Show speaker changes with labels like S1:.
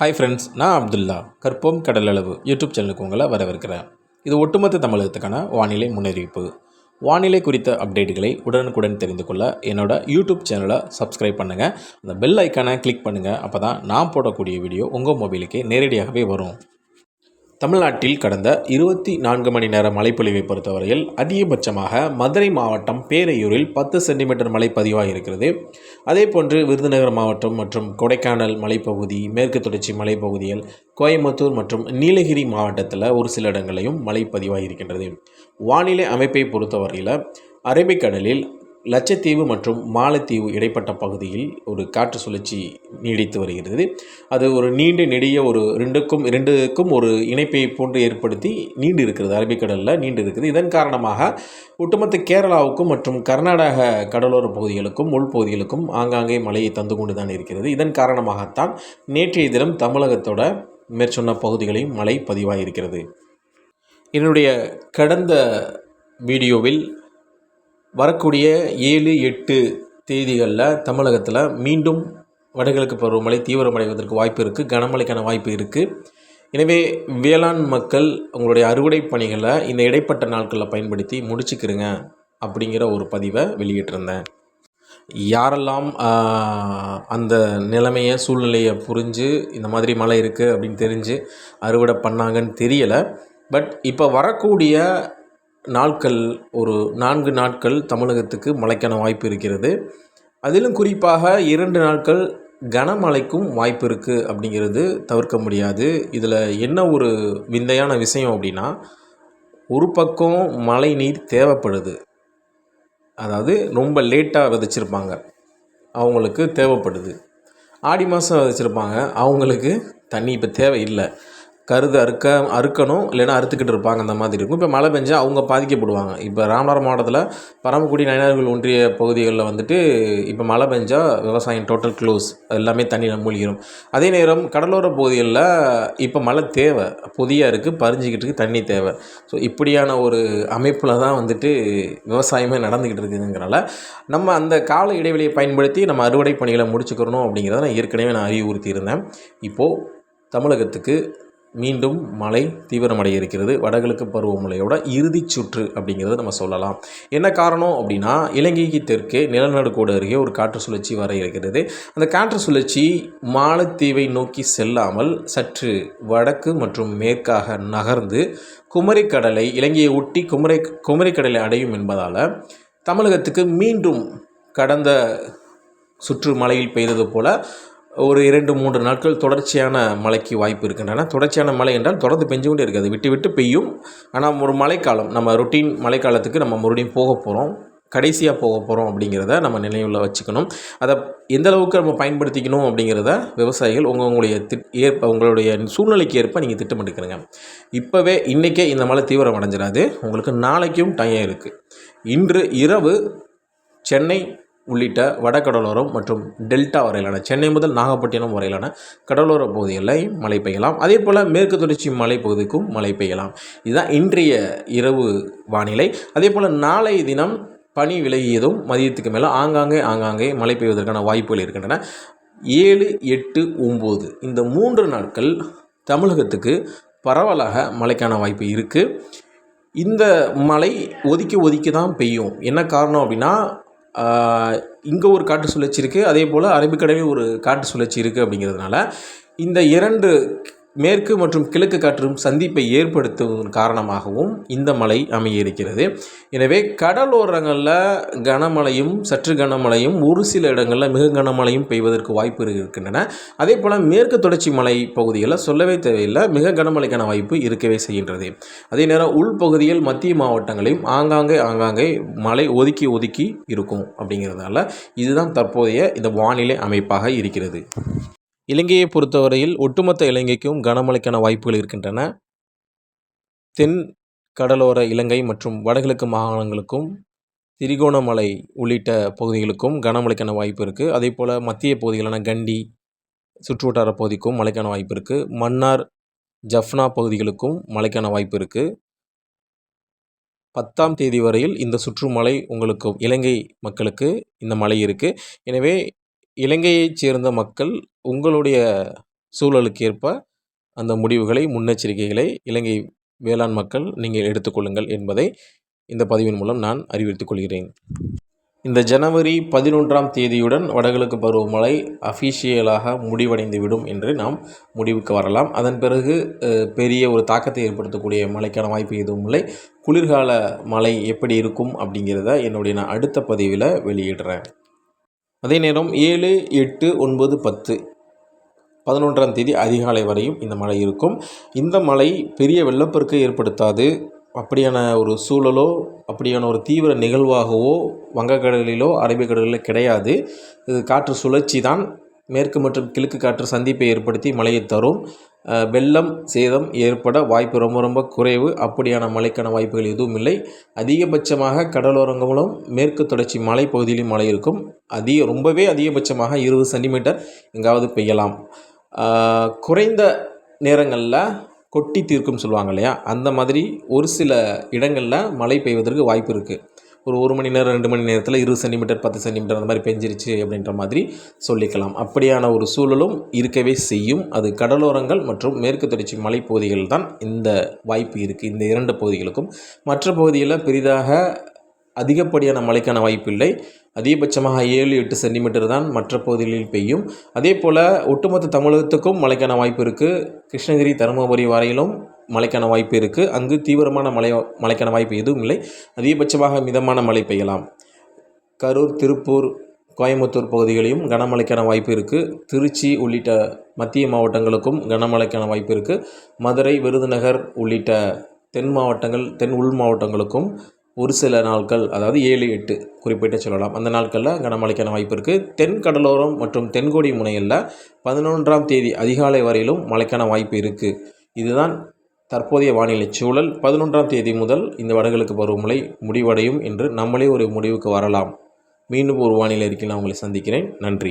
S1: Hi friends நான் அப்துல்லா. கற்போம் கடலளவு YouTube சேனலுக்கு உங்களை வரவேற்கிறேன். இது ஒட்டுமொத்த தமிழகத்துக்கான வானிலை முன்னறிவிப்பு. வானிலை குறித்த அப்டேட்டுகளை உடனுக்குடன் தெரிந்து கொள்ள என்னோட யூடியூப் சேனலை சப்ஸ்கிரைப் பண்ணுங்கள் அந்த பெல் ஐக்கானை கிளிக் பண்ணுங்கள் அப்போ தான் நான் போடக்கூடிய வீடியோ உங்கள் மொபைலுக்கே நேரடியாகவே வரும். தமிழ்நாட்டில் கடந்த இருபத்தி நான்கு மணி நேர மழைப்பொழிவை பொறுத்தவரையில் அதிகபட்சமாக மதுரை மாவட்டம் பேரையூரில் பத்து சென்டிமீட்டர் மழை பதிவாகியிருக்கிறது இருக்கிறது அதேபோன்று விருதுநகர் மாவட்டம் மற்றும் கொடைக்கானல் மலைப்பகுதி மேற்கு தொடர்ச்சி மலைப்பகுதிகள் கோயம்புத்தூர் மற்றும் நீலகிரி மாவட்டத்தில் ஒரு சில இடங்களையும் மழை பதிவாகியிருக்கின்றது வானிலை அமைப்பை பொறுத்தவரையில் அரபிக்கடலில் லட்சத்தீவு மற்றும் மாலத்தீவு இடைப்பட்ட பகுதியில் ஒரு காற்று சுழற்சி நீடித்து வருகிறது. அது ஒரு நீண்டு நெடிய ஒரு ரெண்டுக்கும் இரண்டுக்கும் ஒரு இணைப்பை போன்று ஏற்படுத்தி நீண்டு இருக்கிறது. அரபிக்கடலில் நீண்டு இருக்குது. இதன் காரணமாக ஒட்டுமொத்த கேரளாவுக்கும் மற்றும் கர்நாடக கடலோர பகுதிகளுக்கும் உள்பகுதிகளுக்கும் ஆங்காங்கே மழையை தந்து கொண்டு தான் இருக்கிறது. இதன் காரணமாகத்தான் நேற்றைய தினம் தமிழகத்தோட மேற்சொன்ன பகுதிகளையும் மழை பதிவாகியிருக்கிறது என்னுடைய கடந்த வீடியோவில் வரக்கூடிய ஏழு எட்டு தேதிகளில் தமிழகத்தில் மீண்டும் வடகிழக்கு பருவமழை தீவிரமடைவதற்கு வாய்ப்பு இருக்குது கனமழைக்கான வாய்ப்பு இருக்குது எனவே வேளாண் மக்கள் உங்களுடைய அறுவடை பணிகளை இந்த இடைப்பட்ட நாட்களில் பயன்படுத்தி முடிச்சுக்கிறங்க அப்படிங்கிற ஒரு பதிவை வெளியிட்டிருந்தேன். யாரெல்லாம் அந்த நிலைமையை சூழ்நிலையை புரிஞ்சு இந்த மாதிரி மழை இருக்குது அப்படின்னு தெரிஞ்சு அறுவடை பண்ணாங்கன்னு தெரியலை. பட் இப்போ வரக்கூடிய நாட்கள் ஒரு நான்கு நாட்கள் தமிழகத்துக்கு மழைக்கான வாய்ப்பு இருக்கிறது. அதிலும் குறிப்பாக இரண்டு நாட்கள் கனமழைக்கும் வாய்ப்பு இருக்குது அப்படிங்கிறது தவிர்க்க முடியாது. இதில் என்ன ஒரு விந்தையான விஷயம் அப்படின்னா ஒரு பக்கம் மழை நீர் தேவைப்படுது. அதாவது ரொம்ப லேட்டாக விதைச்சிருப்பாங்க. அவங்களுக்கு தேவைப்படுது. ஆடி மாதம் விதைச்சிருப்பாங்க. அவங்களுக்கு தண்ணி இப்போ தேவையில்லை. கருது அறுக்க அறுக்கணும் இல்லைன்னா அறுத்துக்கிட்டு இருப்பாங்க அந்த மாதிரி இருக்கும். இப்போ மழை பெஞ்சால் அவங்க பாதிக்கப்படுவாங்க. இப்போ ராமநாதபுரம் மாவட்டத்தில் பரமக்குடி நயனார்கள் ஒன்றிய பகுதிகளில் வந்துட்டு இப்போ மழை பெஞ்சால் விவசாயம் டோட்டல் க்ளோஸ் எல்லாமே தண்ணியில் மூழ்கிடும் அதே நேரம் கடலோர பகுதிகளில் இப்போ மழை தேவை. புதியாக இருக்குது பறிஞ்சிக்கிட்டு தண்ணி தேவை. ஸோ இப்படியான ஒரு அமைப்பில் தான் வந்துட்டு விவசாயமே நடந்துக்கிட்டு இருக்குதுங்கிறனால நம்ம அந்த கால இடைவெளியை பயன்படுத்தி நம்ம அறுவடை பணிகளை முடிச்சுக்கிறணும் அப்படிங்கிறத நான் ஏற்கனவே நான் அறிவுறுத்தியிருந்தேன். இப்போது தமிழகத்துக்கு மீண்டும் மழை தீவிரமடைய இருக்கிறது வடகிழக்கு பருவமழையோட இறுதி சுற்று அப்படிங்கிறத நம்ம சொல்லலாம். என்ன காரணம் அப்படின்னா இலங்கைக்கு தெற்கே நிலநடுக்கோடு அருகே ஒரு காற்று சுழற்சி வர இருக்கிறது. அந்த காற்று சுழற்சி மாலத்தீவை நோக்கி செல்லாமல் சற்று வடக்கு மற்றும் மேற்காக நகர்ந்து குமரிக்கடலை இலங்கையை ஒட்டி குமரை குமரிக்கடலை அடையும் என்பதால் தமிழகத்துக்கு மீண்டும் கடந்த சுற்று மழையில் பெய்தது போல ஒரு இரண்டு மூன்று நாட்கள் தொடர்ச்சியான மழைக்கு வாய்ப்பு இருக்கின்றன. தொடர்ச்சியான மழை என்றால் தொடர்ந்து பெஞ்சு கொண்டே இருக்காது. விட்டு விட்டு பெய்யும். ஆனால் ஒரு மழைக்காலம் நம்ம ரொட்டீன் மழைக்காலத்துக்கு நம்ம மறுபடியும் போக போகிறோம் கடைசியாக போக போகிறோம் அப்படிங்கிறத நம்ம நினைவில் வச்சுக்கணும். அதை எந்த அளவுக்கு நம்ம பயன்படுத்திக்கணும் அப்படிங்கிறத விவசாயிகள் உங்கள் உங்களுடைய திட் ஏற்ப உங்களுடைய சூழ்நிலைக்கு ஏற்ப நீங்கள் திட்டமிட்டுக்கிறங்க இப்போவே இன்றைக்கே இந்த மழை தீவிரம் அடைஞ்சிடாது. உங்களுக்கு நாளைக்கும் டைம் இருக்குது இன்று இரவு சென்னை உள்ளிட்ட வடகடலோரம் மற்றும் டெல்டா வரையிலான சென்னை முதல் நாகப்பட்டினம் வரையிலான கடலோர பகுதிகளில் மழை பெய்யலாம். அதே போல் மேற்கு தொடர்ச்சி மலைப்பகுதிக்கும் மழை பெய்யலாம். இதுதான் இன்றைய இரவு வானிலை. அதே போல் நாளை தினம் பனி விலகியதும் மதியத்துக்கு மேலே ஆங்காங்கே ஆங்காங்கே மழை பெய்வதற்கான வாய்ப்புகள் இருக்கின்றன. ஏழு எட்டு ஒம்பது இந்த மூன்று நாட்கள் தமிழகத்துக்கு பரவலாக மழைக்கான வாய்ப்பு இருக்குது இந்த மழை ஒதுக்கி ஒதுக்கி தான் பெய்யும். என்ன காரணம் அப்படின்னா இங்கே ஒரு காற்று சுழற்சி இருக்குது அதே போல் அரபிக்கடலில் ஒரு காற்று சுழற்சி இருக்குது அப்படிங்கிறதுனால இந்த இரண்டு மேற்கு மற்றும் கிழக்கு காற்றும் சந்திப்பை ஏற்படுத்துவதன் காரணமாகவும் இந்த மலை அமைய இருக்கிறது எனவே கடலோரங்களில் கனமழையும் சற்று கனமழையும் ஒரு சில இடங்களில் மிக கனமழையும் பெய்வதற்கு வாய்ப்பு இருக்கின்றன. அதே போல் மேற்கு தொடர்ச்சி மலை பகுதிகளில் சொல்லவே தேவையில்லை மிக கனமழைக்கான வாய்ப்பு இருக்கவே செய்கின்றது. அதே நேரம் உள்பகுதியில் மத்திய மாவட்டங்களையும் ஆங்காங்கே ஆங்காங்கே மலை ஒதுக்கி ஒதுக்கி இருக்கும் அப்படிங்கிறதுனால இதுதான் தற்போதைய இந்த வானிலை அமைப்பாக இருக்கிறது. இலங்கையை பொறுத்தவரையில் ஒட்டுமொத்த இலங்கைக்கும் கனமழைக்கான வாய்ப்புகள் இருக்கின்றன. தென் கடலோர இலங்கை மற்றும் வடகிழக்கு மாகாணங்களுக்கும் திரிகோணமலை உள்ளிட்ட பகுதிகளுக்கும் கனமழைக்கான வாய்ப்பு இருக்குது அதே போல் மத்திய பகுதிகளான கண்டி சுற்றுவட்டார பகுதிக்கும் மழைக்கான வாய்ப்பு இருக்குது மன்னார் ஜஃப்னா பகுதிகளுக்கும் மழைக்கான வாய்ப்பு இருக்குது பத்தாம் தேதி வரையில் இந்த சுற்றுமலை உங்களுக்கு இலங்கை மக்களுக்கு இந்த மழை இருக்குது எனவே இலங்கையைச் சேர்ந்த மக்கள் உங்களுடைய சூழலுக்கு ஏற்ப அந்த முடிவுகளை முன்னெச்சரிக்கைகளை இலங்கை வேளாண் மக்கள் நீங்கள் எடுத்துக்கொள்ளுங்கள் என்பதை இந்த பதிவின் மூலம் நான் அறிவித்துக் கொள்கிறேன். இந்த ஜனவரி பதினொன்றாம் தேதியுடன் வடகிழக்கு பருவமழை அஃபிஷியலாக முடிவடைந்துவிடும் என்று நாம் முடிவுக்கு வரலாம். அதன் பிறகு பெரிய ஒரு தாக்கத்தை ஏற்படுத்தக்கூடிய மழைக்கான வாய்ப்பு எதுவும் இல்லை. குளிர்கால மழை எப்படி இருக்கும் அப்படிங்கிறத என்னுடைய நான் அடுத்த பதிவில் வெளியிடுறேன். அதே நேரம் ஏழு எட்டு ஒன்பது பத்து. பதினொன்றாம் தேதி அதிகாலை வரையும் இந்த மழை இருக்கும். இந்த மழை பெரிய வெள்ளப்பெருக்கை ஏற்படுத்தாது. அப்படியான ஒரு சூழலோ அப்படியான ஒரு தீவிர நிகழ்வாகவோ வங்கக்கடலிலோ அரபிக்கடலிலோ கிடையாது. இது காற்று சுழற்சி தான். மேற்கு மற்றும் கிழக்கு காற்று சந்திப்பை ஏற்படுத்தி மழையை தரும். வெள்ளம் சேதம் ஏற்பட வாய்ப்பு ரொம்ப ரொம்ப குறைவு. அப்படியான மழைக்கான வாய்ப்புகள் எதுவும் இல்லை. அதிகபட்சமாக கடலோரங்களும் மேற்கு தொடர்ச்சி மலைப்பகுதியிலும் மழை இருக்கும். அதிக ரொம்பவே அதிகபட்சமாக இருபது சென்டிமீட்டர் எங்காவது பெய்யலாம். குறைந்த நேரங்களில் கொட்டி தீர்க்கும் சொல்லுவாங்க இல்லையா? அந்த மாதிரி ஒரு சில இடங்களில் மழை பெய்வதற்கு வாய்ப்பு இருக்குது ஒரு ஒரு மணி நேரம் ரெண்டு மணி நேரத்தில் இருபது சென்டிமீட்டர் பத்து சென்டிமீட்டர் அந்த மாதிரி பெஞ்சிருச்சு அப்படின்ற மாதிரி சொல்லிக்கலாம். அப்படியான ஒரு சூழலும் இருக்கவே செய்யும். அது கடலோரங்கள் மற்றும் மேற்கு தொடர்ச்சி மலைப்பகுதிகள் தான் இந்த வாய்ப்பு இருக்குது இந்த இரண்டு பகுதிகளுக்கும். மற்ற பகுதிகளில் பெரிதாக அதிகப்படியான மழைக்கான வாய்ப்பு இல்லை. அதிகபட்சமாக ஏழு எட்டு சென்டிமீட்டர் தான் மற்ற பகுதிகளில் பெய்யும். அதே போல் ஒட்டுமொத்த தமிழகத்துக்கும் மழைக்கான வாய்ப்பு இருக்குது கிருஷ்ணகிரி தருமபுரி வரையிலும் மழைக்கான வாய்ப்பு இருக்குது அங்கு தீவிரமான மழை மழைக்கான வாய்ப்பு எதுவும் இல்லை. அதிகபட்சமாக மிதமான மழை பெய்யலாம். கரூர் திருப்பூர் கோயம்புத்தூர் பகுதிகளிலும் கனமழைக்கான வாய்ப்பு இருக்குது திருச்சி உள்ளிட்ட மத்திய மாவட்டங்களுக்கும் கனமழைக்கான வாய்ப்பு இருக்குது மதுரை விருதுநகர் உள்ளிட்ட தென் மாவட்டங்கள் தென் உள் மாவட்டங்களுக்கும் ஒரு சில நாட்கள் அதாவது ஏழு எட்டு குறிப்பிட்டு சொல்லலாம். அந்த நாட்களில் கனமழைக்கான வாய்ப்பு இருக்குது தென் கடலோரம் மற்றும் தென்கோடி முனையில் பதினொன்றாம் தேதி அதிகாலை வரையிலும் மழைக்கான வாய்ப்பு இருக்குது இதுதான் தற்போதைய வானிலை சூழல் பதினொன்றாம் தேதி முதல் இந்த வடகிழக்கு பருவமழை முடிவடையும் என்று நம்மளே ஒரு முடிவுக்கு வரலாம். மீண்டும் ஒரு வானிலை அறிக்கையில் நான் உங்களை சந்திக்கிறேன். நன்றி.